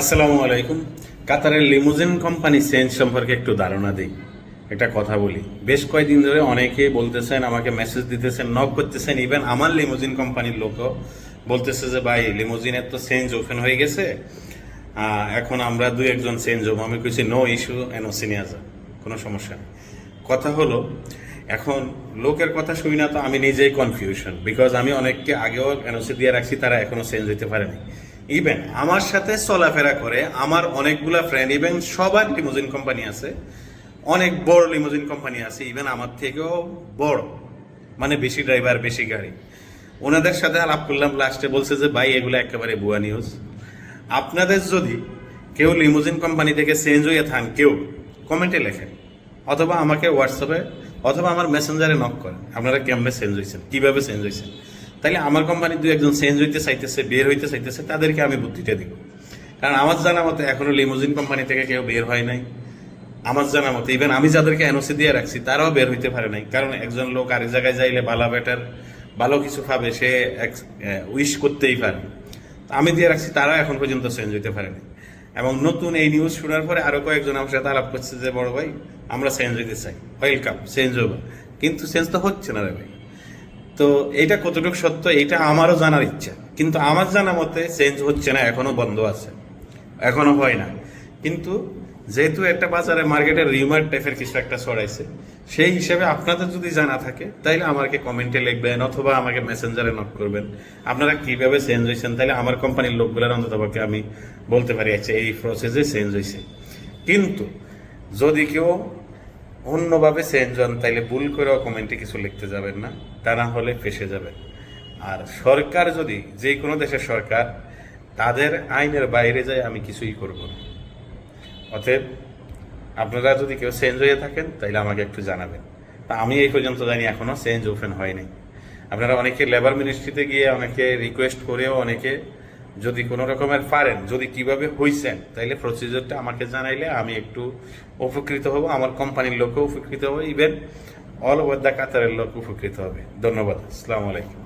আসসালামু আলাইকুম। কাতারের লিমুজিন কোম্পানি চেঞ্জ সম্পর্কে একটু ধারণা দিই। একটা কথা বলি। বেশ কয়েকদিন ধরে অনেকে বলতেছেন, আমাকে মেসেজ দিতেছেন নক করতেছেন ইভেন আমার লিমুজিন কোম্পানির লোকও বলতেছে যে, ভাই, লিমুজিনের তো চেঞ্জ ওপেন হয়ে গেছে। এখন আমরা দু একজন চেঞ্জ হব। আমি কইছি নো ইস্যু এনওসি নিয়ে যা। কোনো সমস্যা নেই। কথা হলো, এখন লোকের কথা শুনি না তো আমি নিজেই কনফিউশন বিকজ আমি অনেককে আগেও এনওসি দিয়ে রাখছি, তারা এখনও চেঞ্জ হইতে পারেনি। ইভেন আমার সাথে চলাফেরা করে আমার অনেকগুলা ফ্রেন্ড ইভেন সবার লিমোজিন কোম্পানি আছে। অনেক বড় লিমোজিন কোম্পানি আছে ইভেন আমার থেকেও বড়। মানে বেশি ড্রাইভার বেশি গাড়ি। ওনাদের সাথে আলাপ করলাম লাস্টে বলছে যে, ভাই, এগুলো একেবারে ভুয়া নিউজ আপনাদের যদি কেউ লিমোজিন কোম্পানি থেকে চেঞ্জ হয়ে থান, কেউ কমেন্টে লেখেন। অথবা আমাকে হোয়াটসঅ্যাপে অথবা আমার মেসেঞ্জারে নক করেন। আপনারা কেমনে চেঞ্জ হয়েছেন কীভাবে চেঞ্জ হয়েছেন তাইলে আমার কোম্পানি দু একজন চেঞ্জ হইতে চাইতেছে, বের হইতে চাইতেছে, তাদেরকে আমি বুদ্ধিটা দিব। কারণ আমার জানা মতে এখনও লিমোজিন কোম্পানি থেকে কেউ বের হয় নাই। আমার জানা মতে ইভেন আমি যাদেরকে এনওসি দিয়ে রাখছি, তারাও বের হইতে পারে নাই। কারণ একজন লোক আরেক জায়গায় যাইলে ভালো বেটার ভালো কিছু খাবে, সে উইশ করতেই পারে। আমি দিয়ে রাখছি, তারাও এখন পর্যন্ত চেঞ্জ হইতে পারেনি এবং নতুন এই নিউজ শোনার পরে আরও কয়েকজন আমার সাথে আলাপ করছে যে, বড় ভাই, আমরা চেঞ্জ হইতে চাই। ওয়েলকাম চেঞ্জ হব কিন্তু চেঞ্জ তো হচ্ছে না রে ভাই। তো এটা কতটুকু সত্য এটা আমারও জানার ইচ্ছা। কিন্তু আমার জানা মতে চেঞ্জ হচ্ছে না, এখনও বন্ধ আছে। এখনও হয় না। কিন্তু যেহেতু একটা বাজারে মার্কেটের রিউমার টাইপের কিছু একটা ছড়াইছে, সেই হিসেবে আপনাদের যদি জানা থাকে, তাইলে আমাকে কমেন্টে লিখবেন অথবা আমাকে মেসেঞ্জারে নক করবেন। আপনারা কীভাবে চেঞ্জ হয়েছেন তাহলে আমার কোম্পানির লোকগুলোর অন্ততপক্ষে আমি বলতে পারি আচ্ছা এই প্রসেসে চেঞ্জ হয়েছে। কিন্তু যদি কেউ অন্যভাবে চেঞ্জ হন তাইলে ভুল করেও কমেন্টে কিছু লিখতে যাবেন না, তা না হলে ফেসে যাবেন আর সরকার যদি, যে কোনো দেশের সরকার, তাদের আইনের বাইরে যায়, আমি কিছুই করব না। অতএব, আপনারা যদি কেউ চেঞ্জ হয়ে থাকেন, তাইলে আমাকে একটু জানাবেন। তা আমি এই পর্যন্ত জানি, এখনও চেঞ্জ ওপেন হয়নি। আপনারা অনেকে লেবার মিনিস্ট্রিতে গিয়ে অনেকে রিকোয়েস্ট করেও অনেকে যদি কোনো রকমের পারেন, যদি কীভাবে হইছেন, তাইলে প্রসিজারটা আমাকে জানাইলে আমি একটু উপকৃত হব, আমার কোম্পানির লোকও উপকৃত হবে ইভেন অল ওভার দ্য কাতারের লোক উপকৃত হবে। ধন্যবাদ, আসসালামু আলাইকুম।